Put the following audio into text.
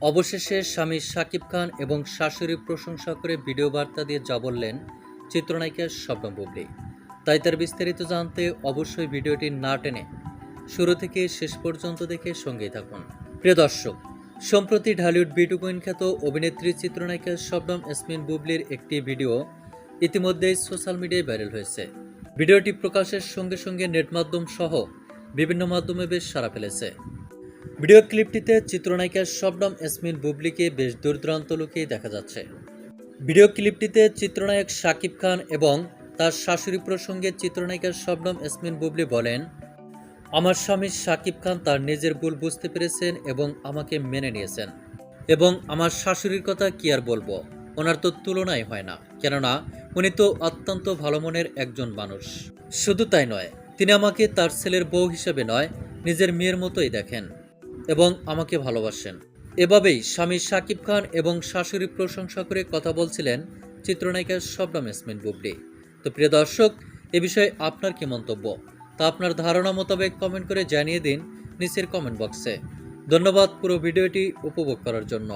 অবশেষে স্বামী শাকিব খান এবং শাশুড়ির প্রশংসা করে ভিডিও বার্তা দিয়ে যা বললেন চিত্রনায়িকা স্বপ্ন বুবলি। তাই তার বিস্তারিত জানতে অবশ্যই ভিডিওটি না টেনে শুরু থেকে শেষ পর্যন্ত দেখে সঙ্গেই থাকুন। প্রিয় দর্শক, সম্প্রতি ঢালিউড বিটু কুইন খ্যাত অভিনেত্রী চিত্রনায়িকা শবনম এসমিন বুবলির একটি ভিডিও ইতিমধ্যেই সোশ্যাল মিডিয়ায় ভাইরাল হয়েছে। ভিডিওটি প্রকাশের সঙ্গে সঙ্গে নেট মাধ্যম সহ বিভিন্ন মাধ্যমে বেশ সাড়া ফেলেছে। ভিডিও ক্লিপটিতে চিত্রনায়িকা শবনম এসমিন বুবলিকে বেশ দূরদূরান্ত লুকিয়ে দেখা যাচ্ছে। ভিডিও ক্লিপটিতে চিত্রনায়ক শাকিব খান এবং তার শাশুড়ি প্রসঙ্গে চিত্রনায়িকা শবনম এসমিন বুবলি বলেন, আমার স্বামী শাকিব খান তার নিজের ভুল বুঝতে পেরেছেন এবং আমাকে মেনে নিয়েছেন। এবং আমার শাশুড়ির কথা কি আর বলব? ওনার তো তুলনাই হয় না। কেননা, উনি তো অত্যন্ত ভালো মনের একজন মানুষ। শুধু তাই নয়, তিনি আমাকে তার ছেলের বউ হিসেবে নয়, নিজের মেয়ের মতোই দেখেন। এবং আমাকে ভালোবাসেন। এভাবেই স্বামী শাকিব খান এবং শাশুড়ি প্রশংসা করে কথা বলছিলেন চিত্রনায়িকা শবনম ইসমিন বুবলি। তো প্রিয় দর্শক, এ বিষয়ে আপনার কি মন্তব্য? তা আপনার ধারণা মোতাবেক কমেন্ট করে জানিয়ে দিন নিচের কমেন্ট বক্সে ধন্যবাদ পুরো ভিডিওটি উপভোগ করার জন্য।